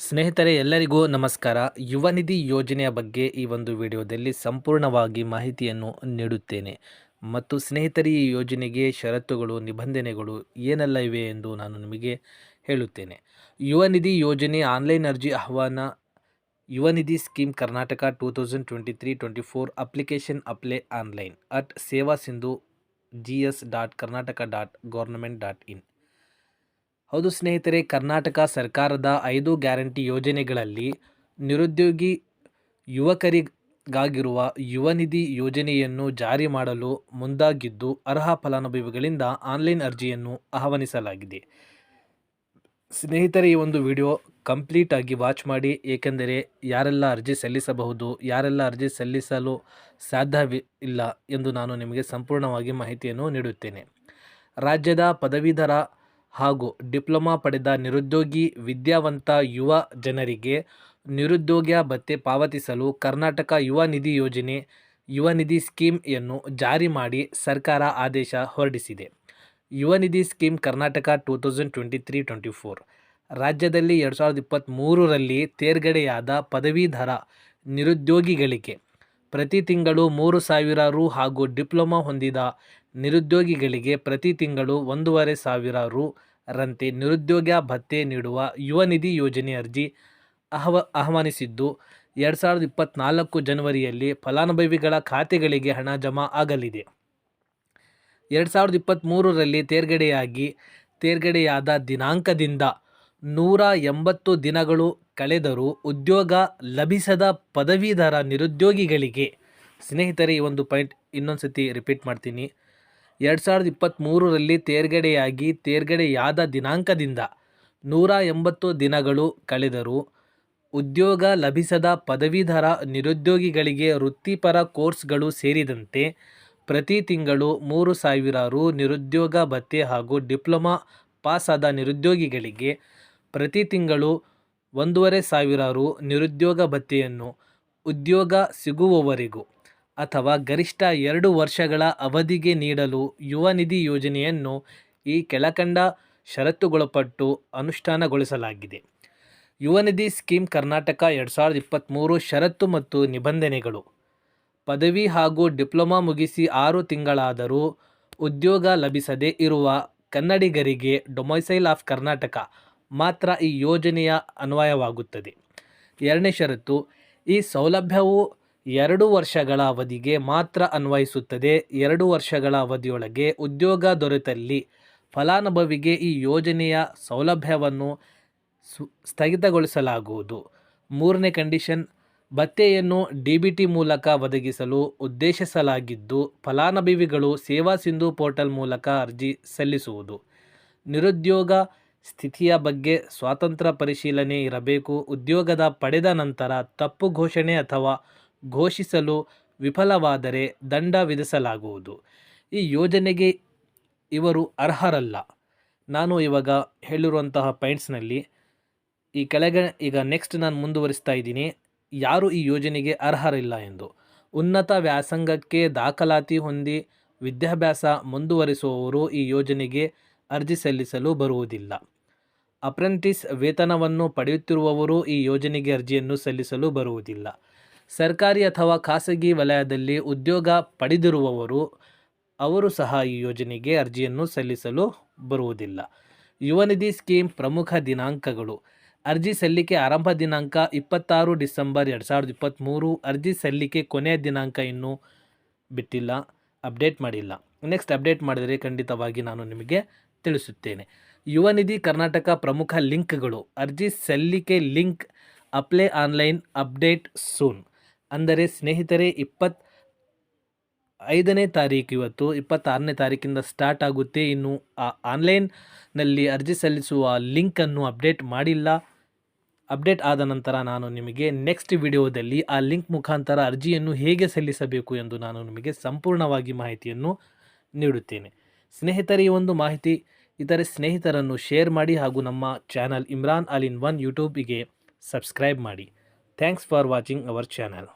ಸ್ನೇಹಿತರೆ, ಎಲ್ಲರಿಗೂ ನಮಸ್ಕಾರ. ಯುವ ನಿಧಿ ಯೋಜನೆಯ ಬಗ್ಗೆ ಈ ಒಂದು ವಿಡಿಯೋದಲ್ಲಿ ಸಂಪೂರ್ಣವಾಗಿ ಮಾಹಿತಿಯನ್ನು ನೀಡುತ್ತೇನೆ. ಮತ್ತು ಸ್ನೇಹಿತರಿ, ಈ ಯೋಜನೆಗೆ ಷರತ್ತುಗಳು, ನಿಬಂಧನೆಗಳು ಏನೆಲ್ಲ ಇವೆ ಎಂದು ನಾನು ನಿಮಗೆ ಹೇಳುತ್ತೇನೆ. ಯುವ ನಿಧಿ ಯೋಜನೆ ಆನ್ಲೈನ್ ಅರ್ಜಿ ಆಹ್ವಾನ, Yuva Nidhi scheme Karnataka two thousand twenty three twenty four application apply online, at Seva Sindhu, G S dot Karnataka dot government dot in. ಹೌದು ಸ್ನೇಹಿತರೆ, ಕರ್ನಾಟಕ ಸರ್ಕಾರದ ಐದು ಗ್ಯಾರಂಟಿ ಯೋಜನೆಗಳಲ್ಲಿ ನಿರುದ್ಯೋಗಿ ಯುವಕರಿಗಾಗಿರುವ ಯುವ ನಿಧಿ ಯೋಜನೆಯನ್ನು ಜಾರಿ ಮಾಡಲು ಮುಂದಾಗಿದ್ದು, ಅರ್ಹ ಫಲಾನುಭವಿಗಳಿಂದ ಆನ್ಲೈನ್ ಅರ್ಜಿಯನ್ನು ಆಹ್ವಾನಿಸಲಾಗಿದೆ. ಸ್ನೇಹಿತರೆ, ಈ ಒಂದು ವಿಡಿಯೋ ಕಂಪ್ಲೀಟ್ ಆಗಿ ವಾಚ್ ಮಾಡಿ, ಏಕೆಂದರೆ ಯಾರೆಲ್ಲ ಅರ್ಜಿ ಸಲ್ಲಿಸಬಹುದು, ಯಾರೆಲ್ಲ ಅರ್ಜಿ ಸಲ್ಲಿಸಲು ಸಾಧ್ಯವಿ ಇಲ್ಲ ಎಂದು ನಾನು ನಿಮಗೆ ಸಂಪೂರ್ಣವಾಗಿ ಮಾಹಿತಿಯನ್ನು ನೀಡುತ್ತೇನೆ. ರಾಜ್ಯದ ಪದವೀಧರ ಹಾಗೂ ಡಿಪ್ಲೊಮಾ ಪಡೆದ ನಿರುದ್ಯೋಗಿ, ವಿದ್ಯಾವಂತ ಯುವ ಜನರಿಗೆ ನಿರುದ್ಯೋಗ ಭತ್ಯೆ ಪಾವತಿಸಲು ಕರ್ನಾಟಕ ಯುವ ನಿಧಿ ಯೋಜನೆ, ಯುವ ನಿಧಿ ಸ್ಕೀಮ್ಯನ್ನು ಜಾರಿ ಮಾಡಿ ಸರ್ಕಾರ ಆದೇಶ ಹೊರಡಿಸಿದೆ. Yuva Nidhi scheme Karnataka two thousand twenty three twenty four ರಾಜ್ಯದಲ್ಲಿ ಎರಡು ಸಾವಿರದ ಇಪ್ಪತ್ತ್ಮೂರರಲ್ಲಿ ತೇರ್ಗಡೆಯಾದ ಪದವೀಧರ ನಿರುದ್ಯೋಗಿಗಳಿಗೆ ಪ್ರತಿ ತಿಂಗಳು ಮೂರು ಸಾವಿರ ರು ಹಾಗೂ ಡಿಪ್ಲೊಮಾ ಹೊಂದಿದ ನಿರುದ್ಯೋಗಿಗಳಿಗೆ ಪ್ರತಿ ತಿಂಗಳು ಒಂದೂವರೆ ಸಾವಿರ ರು ರಂತೆ ನಿರುದ್ಯೋಗ ಭತ್ಯೆ ನೀಡುವ ಯುವ ನಿಧಿ ಯೋಜನೆ ಅರ್ಜಿ ಆಹ್ವ ಆಹ್ವಾನಿಸಿದ್ದು. ಎರಡು ಸಾವಿರದ ಇಪ್ಪತ್ತ್ನಾಲ್ಕು ಜನವರಿಯಲ್ಲಿ ಫಲಾನುಭವಿಗಳ ಖಾತೆಗಳಿಗೆ ಹಣ ಜಮಾ ಆಗಲಿದೆ. ಎರಡು ಸಾವಿರದ ಇಪ್ಪತ್ತ್ಮೂರರಲ್ಲಿ ತೇರ್ಗಡೆಯಾಗಿ, ತೇರ್ಗಡೆಯಾದ ದಿನಾಂಕದಿಂದ ನೂರ ಎಂಬತ್ತು ದಿನಗಳು ಕಳೆದರೂ ಉದ್ಯೋಗ ಲಭಿಸದ ಪದವೀಧರ ನಿರುದ್ಯೋಗಿಗಳಿಗೆ. ಸ್ನೇಹಿತರೆ, ಈ ಒಂದು ಪಾಯಿಂಟ್ ಇನ್ನೊಂದು ಸತಿ ರಿಪೀಟ್ ಮಾಡ್ತೀನಿ. ಎರಡು ಸಾವಿರದ ಇಪ್ಪತ್ತ್ಮೂರರಲ್ಲಿ ತೇರ್ಗಡೆಯಾಗಿ ತೇರ್ಗಡೆಯಾದ ದಿನಾಂಕದಿಂದ ನೂರ ಎಂಬತ್ತು ದಿನಗಳು ಕಳೆದರೂ ಉದ್ಯೋಗ ಲಭಿಸದ ಪದವೀಧರ ನಿರುದ್ಯೋಗಿಗಳಿಗೆ ವೃತ್ತಿಪರ ಕೋರ್ಸ್ಗಳು ಸೇರಿದಂತೆ ಪ್ರತಿ ತಿಂಗಳು ಮೂರು ಸಾವಿರ ರು ನಿರುದ್ಯೋಗ ಭತ್ಯೆ ಹಾಗೂ ಡಿಪ್ಲೊಮಾ ಪಾಸಾದ ನಿರುದ್ಯೋಗಿಗಳಿಗೆ ಪ್ರತಿ ತಿಂಗಳು ಒಂದೂವರೆ ಸಾವಿರ ರು ನಿರುದ್ಯೋಗ ಭತ್ಯೆಯನ್ನು ಉದ್ಯೋಗ ಸಿಗುವವರೆಗೂ ಅಥವಾ ಗರಿಷ್ಠ ಎರಡು ವರ್ಷಗಳ ಅವಧಿಗೆ ನೀಡಲು ಯುವ ನಿಧಿ ಯೋಜನೆಯನ್ನು ಈ ಕೆಳಕಂಡ ಷರತ್ತುಗೊಳಪಟ್ಟು ಅನುಷ್ಠಾನಗೊಳಿಸಲಾಗಿದೆ. ಯುವ ನಿಧಿ ಸ್ಕೀಮ್ ಕರ್ನಾಟಕ ಎರಡು ಸಾವಿರದ ಇಪ್ಪತ್ತ್ಮೂರು ಷರತ್ತು ಮತ್ತು ನಿಬಂಧನೆಗಳು. ಪದವಿ ಹಾಗೂ ಡಿಪ್ಲೊಮಾ ಮುಗಿಸಿ ಆರು ತಿಂಗಳಾದರೂ ಉದ್ಯೋಗ ಲಭಿಸದೇ ಇರುವ ಕನ್ನಡಿಗರಿಗೆ ಡೊಮೈಸೈಲ್ ಆಫ್ ಕರ್ನಾಟಕ ಮಾತ್ರ ಈ ಯೋಜನೆಯ ಅನ್ವಯವಾಗುತ್ತದೆ. ಎರಡನೇ ಷರತ್ತು, ಈ ಸೌಲಭ್ಯವು ಎರಡು ವರ್ಷಗಳ ಅವಧಿಗೆ ಮಾತ್ರ ಅನ್ವಯಿಸುತ್ತದೆ. ಎರಡು ವರ್ಷಗಳ ಅವಧಿಯೊಳಗೆ ಉದ್ಯೋಗ ದೊರೆತಲ್ಲಿ ಫಲಾನುಭವಿಗೆ ಈ ಯೋಜನೆಯ ಸೌಲಭ್ಯವನ್ನು ಸ್ಥಗಿತಗೊಳಿಸಲಾಗುವುದು. ಮೂರನೇ ಕಂಡೀಷನ್ ಭತ್ಯೆಯನ್ನು ಡಿ ಬಿ ಟಿ ಮೂಲಕ ಒದಗಿಸಲು ಉದ್ದೇಶಿಸಲಾಗಿದ್ದು, ಫಲಾನುಭವಿಗಳು ಸೇವಾ ಸಿಂಧು ಪೋರ್ಟಲ್ ಮೂಲಕ ಅರ್ಜಿ ಸಲ್ಲಿಸುವುದು. ನಿರುದ್ಯೋಗ ಸ್ಥಿತಿಯ ಬಗ್ಗೆ ಸ್ವಾತಂತ್ರ್ಯ ಪರಿಶೀಲನೆ ಇರಬೇಕು. ಉದ್ಯೋಗದ ಪಡೆದ ನಂತರ ತಪ್ಪು ಘೋಷಣೆ ಅಥವಾ ಘೋಷಿಸಲು ವಿಫಲವಾದರೆ ದಂಡ ವಿಧಿಸಲಾಗುವುದು. ಈ ಯೋಜನೆಗೆ ಇವರು ಅರ್ಹರಲ್ಲ. ನಾನು ಇವಾಗ ಹೇಳಿರುವಂತಹ ಪಾಯಿಂಟ್ಸ್ನಲ್ಲಿ ಈ ಕೆಳಗೆ ಈಗ ನೆಕ್ಸ್ಟ್ ನಾನು ಮುಂದುವರಿಸ್ತಾ ಇದ್ದೀನಿ. ಯಾರು ಈ ಯೋಜನೆಗೆ ಅರ್ಹರಿಲ್ಲ ಎಂದು. ಉನ್ನತ ವ್ಯಾಸಂಗಕ್ಕೆ ದಾಖಲಾತಿ ಹೊಂದಿ ವಿದ್ಯಾಭ್ಯಾಸ ಮುಂದುವರಿಸುವವರು ಈ ಯೋಜನೆಗೆ ಅರ್ಜಿ ಸಲ್ಲಿಸಲು ಬರುವುದಿಲ್ಲ. ಅಪ್ರೆಂಟಿಸ್ ವೇತನವನ್ನು ಪಡೆಯುತ್ತಿರುವವರು ಈ ಯೋಜನೆಗೆ ಅರ್ಜಿಯನ್ನು ಸಲ್ಲಿಸಲು ಬರುವುದಿಲ್ಲ. ಸರ್ಕಾರಿ ಅಥವಾ ಖಾಸಗಿ ವಲಯದಲ್ಲಿ ಉದ್ಯೋಗ ಪಡೆದಿರುವವರು, ಅವರು ಸಹ ಈ ಯೋಜನೆಗೆ ಅರ್ಜಿಯನ್ನು ಸಲ್ಲಿಸಲು ಬರುವುದಿಲ್ಲ. ಯುವನಿಧಿ ಸ್ಕೀಮ್ ಪ್ರಮುಖ ದಿನಾಂಕಗಳು. ಅರ್ಜಿ ಸಲ್ಲಿಕೆ ಆರಂಭ ದಿನಾಂಕ ಇಪ್ಪತ್ತಾರು ಡಿಸೆಂಬರ್ ಎರಡು ಸಾವಿರದ ಇಪ್ಪತ್ತ್ಮೂರು ಅರ್ಜಿ ಸಲ್ಲಿಕೆ ಕೊನೆಯ ದಿನಾಂಕ ಇನ್ನೂ ಬಿಟ್ಟಿಲ್ಲ, ಅಪ್ಡೇಟ್ ಮಾಡಿಲ್ಲ. ನೆಕ್ಸ್ಟ್ ಅಪ್ಡೇಟ್ ಮಾಡಿದರೆ ಖಂಡಿತವಾಗಿ ನಾನು ನಿಮಗೆ ತಿಳಿಸುತ್ತೇನೆ. ಯುವ ನಿಧಿ ಕರ್ನಾಟಕ ಪ್ರಮುಖ ಲಿಂಕ್ಗಳು. ಅರ್ಜಿ ಸಲ್ಲಿಕೆ link apply online update soon. ಅಂದರೆ ಸ್ನೇಹಿತರೆ ಇಪ್ಪತ್ತು ಐದನೇ ತಾರೀಕು ಇವತ್ತು, ಇಪ್ಪತ್ತಾರನೇ ತಾರೀಕಿಂದ ಸ್ಟಾರ್ಟ್ ಆಗುತ್ತೆ. ಇನ್ನು ಆ ಆನ್ಲೈನ್ನಲ್ಲಿ ಅರ್ಜಿ ಸಲ್ಲಿಸುವ ಲಿಂಕನ್ನು ಅಪ್ಡೇಟ್ ಮಾಡಿಲ್ಲ. ಅಪ್ಡೇಟ್ ಆದ ನಂತರ ನಾನು ನಿಮಗೆ ನೆಕ್ಸ್ಟ್ ವಿಡಿಯೋದಲ್ಲಿ ಆ ಲಿಂಕ್ ಮುಖಾಂತರ ಅರ್ಜಿಯನ್ನು ಹೇಗೆ ಸಲ್ಲಿಸಬೇಕು ಎಂದು ನಾನು ನಿಮಗೆ ಸಂಪೂರ್ಣವಾಗಿ ಮಾಹಿತಿಯನ್ನು ನೀಡುತ್ತೇನೆ. ಸ್ನೇಹಿತರೆ, ಈ ಒಂದು ಮಾಹಿತಿ ಇತರೆ ಸ್ನೇಹಿತರನ್ನು ಶೇರ್ ಮಾಡಿ ಹಾಗೂ ನಮ್ಮ ಚಾನಲ್ ಇಮ್ರಾನ್ ಅಲಿನ್ ಒನ್ ಯೂಟ್ಯೂಬಿಗೆ ಸಬ್ಸ್ಕ್ರೈಬ್ ಮಾಡಿ. Thanks for watching our channel